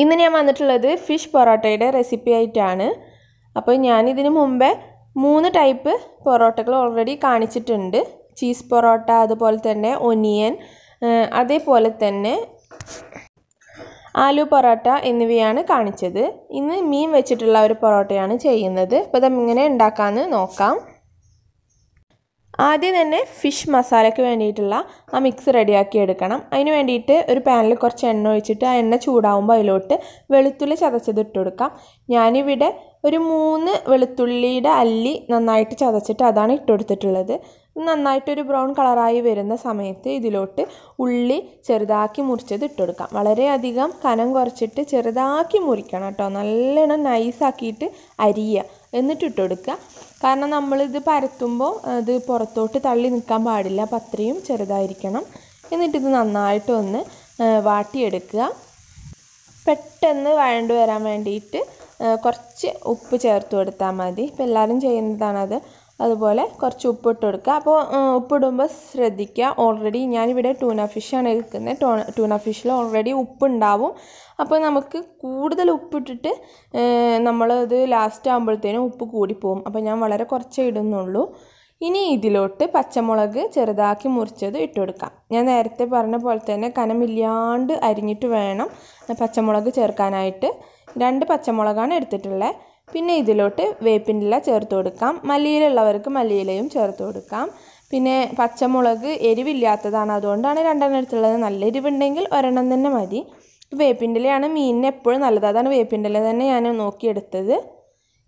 ഇന്ന് ഞാൻ വന്നിട്ടുള്ളത് ഫിഷ് പൊറോട്ടയുടെ റെസിപ്പി ആയിട്ടാണ്. അപ്പോൾ ഞാനിതിന് മുമ്പേ മൂന്ന് ടൈപ്പ് പൊറോട്ടകൾ ഓൾറെഡി കാണിച്ചിട്ടുണ്ട്. ചീസ് പൊറോട്ട അതുപോലെ തന്നെ ഒനിയൻ അതേപോലെ തന്നെ ആലു പൊറോട്ട എന്നിവയാണ് കാണിച്ചത്. ഇന്ന് മീൻ വെച്ചിട്ടുള്ള ഒരു പൊറോട്ടയാണ് ചെയ്യുന്നത്. അപ്പോൾ ഇതെങ്ങനെ ഉണ്ടാക്കാമെന്ന് നോക്കാം. ആദ്യം തന്നെ ഫിഷ് മസാലയ്ക്ക് വേണ്ടിയിട്ടുള്ള ആ മിക്സ് റെഡിയാക്കി എടുക്കണം. അതിന് വേണ്ടിയിട്ട് ഒരു പാനിൽ കുറച്ച് എണ്ണ ഒഴിച്ചിട്ട് ആ എണ്ണ ചൂടാവുമ്പോൾ അതിലോട്ട് വെളുത്തുള്ളി ചതച്ചത് ഇട്ട് കൊടുക്കാം. ഞാനിവിടെ ഒരു മൂന്ന് വെളുത്തുള്ളിയുടെ അല്ലി നന്നായിട്ട് ചതച്ചിട്ട് അതാണ് ഇട്ട് കൊടുത്തിട്ടുള്ളത്. നന്നായിട്ടൊരു ബ്രൗൺ കളറായി വരുന്ന സമയത്ത് ഇതിലോട്ട് ഉള്ളി ചെറുതാക്കി മുറിച്ചത് ഇട്ട് കൊടുക്കാം. വളരെയധികം കനം കുറച്ചിട്ട് ചെറുതാക്കി മുറിക്കണം കേട്ടോ. നല്ലോണം നൈസാക്കിയിട്ട് അരിയുക എന്നിട്ട് ഇട്ട് കൊടുക്കുക കാരണം നമ്മളിത് പരത്തുമ്പോൾ അത് പുറത്തോട്ട് തള്ളി നിൽക്കാൻ പാടില്ല. അപ്പം അത്രയും ചെറുതായിരിക്കണം. എന്നിട്ടിത് നന്നായിട്ട് ഒന്ന് വാട്ടിയെടുക്കുക. പെട്ടെന്ന് വഴണ്ടു വരാൻ വേണ്ടിയിട്ട് കുറച്ച് ഉപ്പ് ചേർത്ത് കൊടുത്താൽ മതി. ഇപ്പം എല്ലാവരും ചെയ്യുന്നതാണത്. അതുപോലെ കുറച്ച് ഉപ്പിട്ട് കൊടുക്കുക അപ്പോൾ ഉപ്പിടുമ്പോൾ ശ്രദ്ധിക്കുക. ഓൾറെഡി ഞാനിവിടെ ടൂന ഫിഷാണ് എടുക്കുന്നത്. ടോ ടൂന ഫിഷിൽ ഓൾറെഡി ഉപ്പുണ്ടാവും. അപ്പോൾ നമുക്ക് കൂടുതൽ ഉപ്പിട്ടിട്ട് നമ്മളത് ലാസ്റ്റ് ആകുമ്പോഴത്തേനും ഉപ്പ് കൂടിപ്പോവും. അപ്പോൾ ഞാൻ വളരെ കുറച്ചേ ഇടുന്നുള്ളൂ. ഇനി ഇതിലോട്ട് പച്ചമുളക് ചെറുതാക്കി മുറിച്ചത് ഇട്ട് കൊടുക്കാം ഞാൻ നേരത്തെ പറഞ്ഞ പോലെ തന്നെ കനമില്ലാണ്ട് അരിഞ്ഞിട്ട് വേണം പച്ചമുളക് ചേർക്കാനായിട്ട്. രണ്ട് പച്ചമുളകാണ് എടുത്തിട്ടുള്ളത്. പിന്നെ ഇതിലോട്ട് വേപ്പിന്റെ ചേർത്ത് കൊടുക്കാം. മല്ലിയിലുള്ളവർക്ക് മല്ലിയിലയും ചേർത്ത് കൊടുക്കാം. പിന്നെ പച്ചമുളക് എരിവില്ലാത്തതാണ്. അതുകൊണ്ടാണ് രണ്ടെണ്ണം എടുത്തുള്ളത്. നല്ല എരിവുണ്ടെങ്കിൽ ഒരെണ്ണം തന്നെ മതി. വേപ്പിന്റെ ഇലയാണ് മീനിന് എപ്പോഴും നല്ലത്. അതാണ് വേപ്പിന്റെ ഇല തന്നെ ഞാൻ നോക്കിയെടുത്തത്.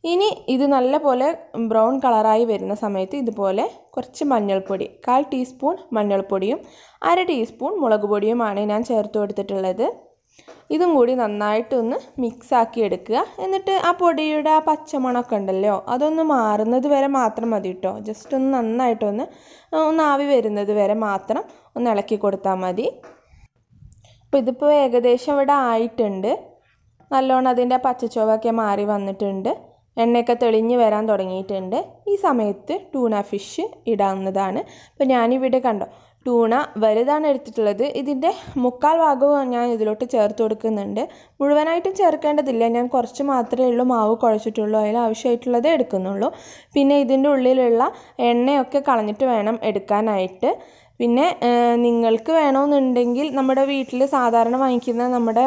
ഇനി ഇത് നല്ല പോലെ ബ്രൗൺ കളറായി വരുന്ന സമയത്ത് ഇതുപോലെ കുറച്ച് മഞ്ഞൾപ്പൊടി കാൽ ടീസ്പൂൺ മഞ്ഞൾപ്പൊടിയും അര ടീസ്പൂൺ മുളക് പൊടിയുമാണ് ഞാൻ ചേർത്ത് കൊടുത്തിട്ടുള്ളത്. ഇതും കൂടി നന്നായിട്ടൊന്ന് മിക്സാക്കി എടുക്കുക. എന്നിട്ട് ആ പൊടിയുടെ ആ പച്ചമണമൊക്കെ ഉണ്ടല്ലോ അതൊന്ന് മാറുന്നത് വരെ മാത്രം മതി കേട്ടോ ജസ്റ്റ് ഒന്ന് നന്നായിട്ടൊന്ന് ഒന്ന് ആവി വരുന്നത് വരെ മാത്രം ഒന്ന് ഇളക്കി കൊടുത്താൽ മതി. അപ്പോൾ ഇതിപ്പോൾ ഏകദേശം ഇവിടെ ആയിട്ടുണ്ട്. നല്ലോണം അതിന്റെ പച്ചച്ചുവൊക്കെ മാറി വന്നിട്ടുണ്ട്. എണ്ണയൊക്കെ തെളിഞ്ഞ് വരാൻ തുടങ്ങിയിട്ടുണ്ട്. ഈ സമയത്ത് ടൂണ ഫിഷ് ഇടാവുന്നതാണ്. അപ്പോൾ ഞാനിവിടെ കണ്ടോ ടൂണ വലുതാണ് എടുത്തിട്ടുള്ളത്. ഇതിന്റെ മുക്കാൽ ഭാഗവും ഞാൻ ഇതിലോട്ട് ചേർത്ത് കൊടുക്കുന്നുണ്ട്. മുഴുവനായിട്ടും ചേർക്കേണ്ടതില്ല. ഞാൻ കുറച്ച് മാത്രമേ ഉള്ളൂ. മാവ് കുഴച്ചിട്ടുള്ളൂ. അതിൽ ആവശ്യമായിട്ടുള്ളതേ എടുക്കുന്നുള്ളൂ. പിന്നെ ഇതിന്റെ ഉള്ളിലുള്ള എണ്ണയൊക്കെ കളഞ്ഞിട്ട് വേണം എടുക്കാനായിട്ട്. പിന്നെ നിങ്ങൾക്ക് വേണമെന്നുണ്ടെങ്കിൽ നമ്മുടെ വീട്ടിൽ സാധാരണ വാങ്ങിക്കുന്ന നമ്മുടെ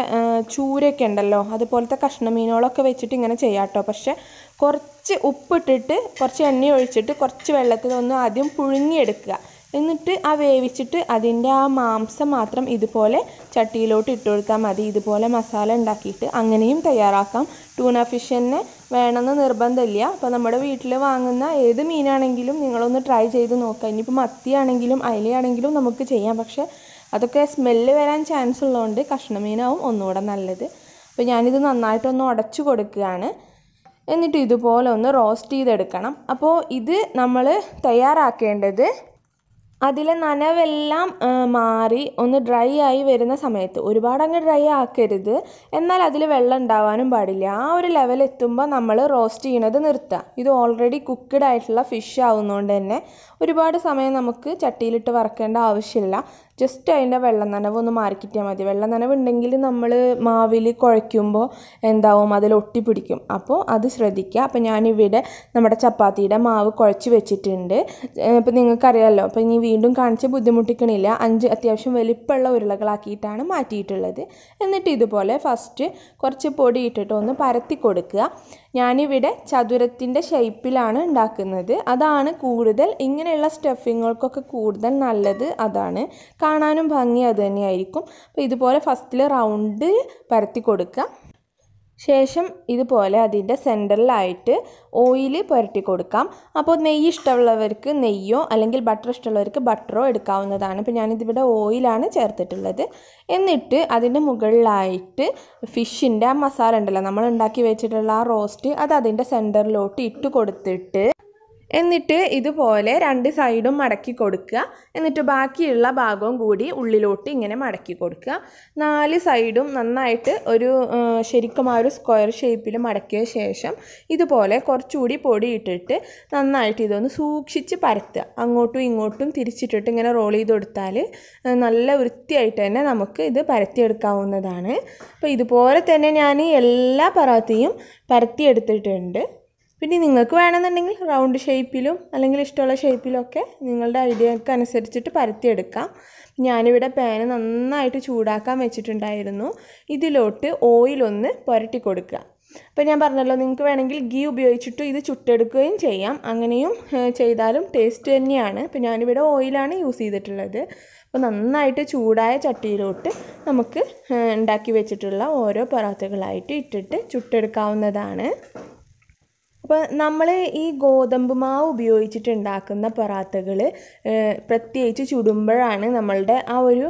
ചൂരയൊക്കെ ഉണ്ടല്ലോ. അതുപോലത്തെ കഷ്ണമീനുകളൊക്കെ വെച്ചിട്ട് ഇങ്ങനെ ചെയ്യാം കേട്ടോ പക്ഷേ കുറച്ച് ഉപ്പിട്ടിട്ട് കുറച്ച് എണ്ണ ഒഴിച്ചിട്ട് കുറച്ച് വെള്ളത്തിൽ ഒന്ന് ആദ്യം പുഴുങ്ങിയെടുക്കുക. എന്നിട്ട് ആ വേവിച്ചിട്ട് അതിന്റെ ആ മാംസം മാത്രം ഇതുപോലെ ചട്ടിയിലോട്ട് ഇട്ട് കൊടുത്താൽ മതി. ഇതുപോലെ മസാല ഉണ്ടാക്കിയിട്ട് അങ്ങനെയും തയ്യാറാക്കാം. ടൂണ ഫിഷ് തന്നെ വേണമെന്ന് നിർബന്ധമില്ല. അപ്പോൾ നമ്മുടെ വീട്ടിൽ വാങ്ങുന്ന ഏത് മീനാണെങ്കിലും നിങ്ങളൊന്ന് ട്രൈ ചെയ്ത് നോക്കുക. ഇനിയിപ്പോൾ മത്തിയാണെങ്കിലും അയിലയാണെങ്കിലും നമുക്ക് ചെയ്യാം. പക്ഷേ അതൊക്കെ സ്മെല്ല് വരാൻ ചാൻസ് ഉള്ളതുകൊണ്ട് കഷ്ണമീനാവും ഒന്നുകൂടെ നല്ലത്. അപ്പോൾ ഞാനിത് നന്നായിട്ടൊന്ന് ഉടച്ചു കൊടുക്കുകയാണ്. എന്നിട്ട് ഇതുപോലെ ഒന്ന് റോസ്റ്റ് ചെയ്തെടുക്കണം. അപ്പോൾ ഇത് നമ്മൾ തയ്യാറാക്കേണ്ടത് അതിലെ നനവെല്ലാം മാറി ഒന്ന് ഡ്രൈ ആയി വരുന്ന സമയത്ത് ഒരുപാട് അങ്ങ് ഡ്രൈ ആക്കരുത്. എന്നാൽ അതിൽ വെള്ളം ഉണ്ടാവാനും പാടില്ല. ആ ഒരു ലെവൽ എത്തുമ്പോൾ നമ്മൾ റോസ്റ്റ് ചെയ്യണത് നിർത്തുക ഇത് ഓൾറെഡി കുക്ക്ഡ് ആയിട്ടുള്ള ഫിഷ് ആവുന്നതുകൊണ്ട് തന്നെ ഒരുപാട് സമയം നമുക്ക് ചട്ടിയിലിട്ട് വറക്കേണ്ട ആവശ്യമില്ല. ജസ്റ്റ് അതിന്റെ വെള്ളം നനവ് ഒന്ന് മാറിക്കിട്ടിയാൽ മതി. വെള്ളം നനവ് ഉണ്ടെങ്കിൽ നമ്മൾ മാവിൽ കുഴയ്ക്കുമ്പോൾ എന്താവും? അതിൽ ഒട്ടിപ്പിടിക്കും അപ്പോൾ അത് ശ്രദ്ധിക്കുക. അപ്പോൾ ഞാനിവിടെ നമ്മുടെ ചപ്പാത്തിയുടെ മാവ് കുഴച്ച് വെച്ചിട്ടുണ്ട്. ഇപ്പോൾ നിങ്ങൾക്കറിയാമല്ലോ. അപ്പോൾ ഇനി വീണ്ടും കാണിച്ച് ബുദ്ധിമുട്ടിക്കണില്ല. അഞ്ച് അത്യാവശ്യം വലിപ്പമുള്ള ഉരുളകളാക്കിയിട്ടാണ് മാറ്റിയിട്ടുള്ളത്. എന്നിട്ട് ഇതുപോലെ ഫസ്റ്റ് കുറച്ച് പൊടി ഇട്ടിട്ട് ഒന്ന് പരത്തി കൊടുക്കുക. ഞാനിവിടെ ചതുരത്തിന്റെ ഷേപ്പിലാണ് ഉണ്ടാക്കുന്നത്. അതാണ് കൂടുതൽ ഇങ്ങനെയുള്ള സ്റ്റഫിങ്ങുകൾക്കൊക്കെ കൂടുതൽ നല്ലത്. അതാണ്. കാണാനും ഭംഗി അത് തന്നെയായിരിക്കും. അപ്പോൾ ഇതുപോലെ ഫസ്റ്റിൽ റൗണ്ട് പരത്തി കൊടുക്കുക ശേഷം ഇതുപോലെ അതിന്റെ സെന്ററിലായിട്ട് ഓയിൽ പുരട്ടി കൊടുക്കാം. അപ്പോൾ നെയ്യ് ഇഷ്ടമുള്ളവർക്ക് നെയ്യോ അല്ലെങ്കിൽ ബട്ടർ ഇഷ്ടമുള്ളവർക്ക് ബട്ടറോ എടുക്കാവുന്നതാണ്. ഇപ്പോൾ ഞാനിതിവിടെ ഓയിലാണ് ചേർത്തിട്ടുള്ളത്. എന്നിട്ട് അതിന്റെ മുകളിലായിട്ട് ഫിഷിന്റെ ആ മസാല ഉണ്ടല്ലോ നമ്മൾ ഉണ്ടാക്കി വെച്ചിട്ടുള്ള ആ റോസ്റ്റ് അത് അതിന്റെ സെന്ററിലോട്ട് ഇട്ട് കൊടുത്തിട്ട് എന്നിട്ട് ഇതുപോലെ രണ്ട് സൈഡും മടക്കി കൊടുക്കുക. എന്നിട്ട് ബാക്കിയുള്ള ഭാഗവും കൂടി ഉള്ളിലോട്ട് ഇങ്ങനെ മടക്കി കൊടുക്കുക. നാല് സൈഡും നന്നായിട്ട് ഒരു ശരിക്കും ആ ഒരു സ്ക്വയർ ഷേപ്പിൽ മടക്കിയ ശേഷം ഇതുപോലെ കുറച്ചുകൂടി പൊടി ഇട്ടിട്ട് നന്നായിട്ട് ഇതൊന്ന് സൂക്ഷിച്ച് പരത്തുക. അങ്ങോട്ടും ഇങ്ങോട്ടും തിരിച്ചിട്ടിട്ട് ഇങ്ങനെ റോൾ ചെയ്ത് കൊടുത്താൽ നല്ല വൃത്തിയായിട്ട് തന്നെ നമുക്ക് ഇത് പരത്തിയെടുക്കാവുന്നതാണ്. അപ്പോൾ ഇതുപോലെ തന്നെ ഞാൻ എല്ലാ പറാത്തിയും പരത്തിയെടുത്തിട്ടുണ്ട്. പിന്നെ നിങ്ങൾക്ക് വേണമെന്നുണ്ടെങ്കിൽ റൗണ്ട് ഷേപ്പിലും അല്ലെങ്കിൽ ഇഷ്ടമുള്ള ഷേപ്പിലും ഒക്കെ നിങ്ങളുടെ ഐഡിയക്ക് അനുസരിച്ചിട്ട് പരത്തിയെടുക്കാം. ഞാനിവിടെ പാന് നന്നായിട്ട് ചൂടാക്കാൻ വെച്ചിട്ടുണ്ടായിരുന്നു. ഇതിലോട്ട് ഓയിലൊന്ന് പുരട്ടി കൊടുക്കുക. അപ്പോൾ ഞാൻ പറഞ്ഞല്ലോ നിങ്ങൾക്ക് വേണമെങ്കിൽ ഗീ ഉപയോഗിച്ചിട്ട് ഇത് ചുട്ടെടുക്കുകയും ചെയ്യാം. അങ്ങനെയും ചെയ്താലും ടേസ്റ്റ് തന്നെയാണ്. അപ്പോൾ ഞാനിവിടെ ഓയിലാണ് യൂസ് ചെയ്തിട്ടുള്ളത്. അപ്പോൾ നന്നായിട്ട് ചൂടായ ചട്ടിയിലോട്ട് നമുക്ക് ഉണ്ടാക്കി വെച്ചിട്ടുള്ള ഓരോ പൊറാത്തകളായിട്ട് ഇട്ടിട്ട് ചുട്ടെടുക്കാവുന്നതാണ്. അപ്പോൾ നമ്മൾ ഈ ഗോതമ്പ് മാവ് ഉപയോഗിച്ചിട്ട് ഉണ്ടാക്കുന്ന പൊറാത്തകൾ പ്രത്യേകിച്ച് ചുടുമ്പോഴാണ് നമ്മളുടെ ആ ഒരു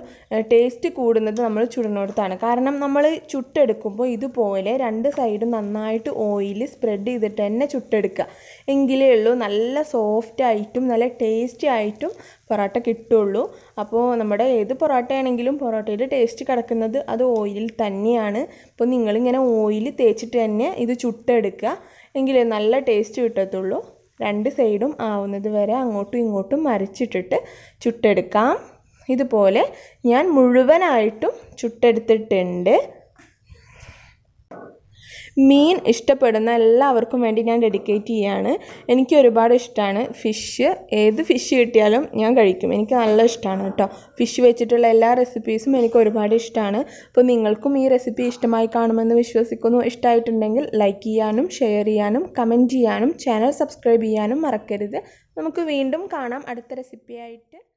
ടേസ്റ്റ് കൂടുന്നത് നമ്മൾ ചുടുന്നിടത്താണ് കാരണം നമ്മൾ ചുട്ടെടുക്കുമ്പോൾ ഇതുപോലെ രണ്ട് സൈഡും നന്നായിട്ട് ഓയിൽ സ്പ്രെഡ് ചെയ്തിട്ട് തന്നെ ചുട്ടെടുക്കുക. എങ്കിലേ ഉള്ളൂ നല്ല സോഫ്റ്റ് ആയിട്ടും നല്ല ടേസ്റ്റി ആയിട്ടും പൊറോട്ട കിട്ടുള്ളൂ. അപ്പോൾ നമ്മുടെ ഏത് പൊറോട്ടയാണെങ്കിലും പൊറോട്ടയുടെ ടേസ്റ്റ് കിടക്കുന്നത് അത് ഓയിലിൽ തന്നെയാണ്. അപ്പോൾ നിങ്ങളിങ്ങനെ ഓയിൽ തേച്ചിട്ട് തന്നെ ഇത് ചുട്ടെടുക്കുക. എങ്കിലേ നല്ല ടേസ്റ്റ് കിട്ടത്തുള്ളൂ. രണ്ട് സൈഡും ആവുന്നത് വരെ അങ്ങോട്ടും ഇങ്ങോട്ടും മറിച്ചിട്ടിട്ട് ചുട്ടെടുക്കാം. ഇതുപോലെ ഞാൻ മുഴുവനായിട്ടും ചുട്ടെടുത്തിട്ടുണ്ട്. മീൻ ഇഷ്ടപ്പെടുന്ന എല്ലാവർക്കും വേണ്ടി ഞാൻ ഡെഡിക്കേറ്റ് ചെയ്യാണ്. എനിക്ക് ഒരുപാട് ഇഷ്ടമാണ് ഫിഷ് ഏത് ഫിഷ് കിട്ടിയാലും ഞാൻ കഴിക്കും. എനിക്ക് നല്ല ഇഷ്ടമാണ് കേട്ടോ. ഫിഷ് വെച്ചിട്ടുള്ള എല്ലാ റെസിപ്പീസും എനിക്ക് ഒരുപാട് ഇഷ്ടമാണ് അപ്പോൾ നിങ്ങൾക്കും ഈ റെസിപ്പി ഇഷ്ടമായി കാണുമെന്ന് വിശ്വസിക്കുന്നു. ഇഷ്ടമായിട്ടുണ്ടെങ്കിൽ ലൈക്ക് ചെയ്യാനും ഷെയർ ചെയ്യാനും കമന്റ് ചെയ്യാനും ചാനൽ സബ്സ്ക്രൈബ് ചെയ്യാനും മറക്കരുത്. നമുക്ക് വീണ്ടും കാണാം അടുത്ത റെസിപ്പിയായിട്ട്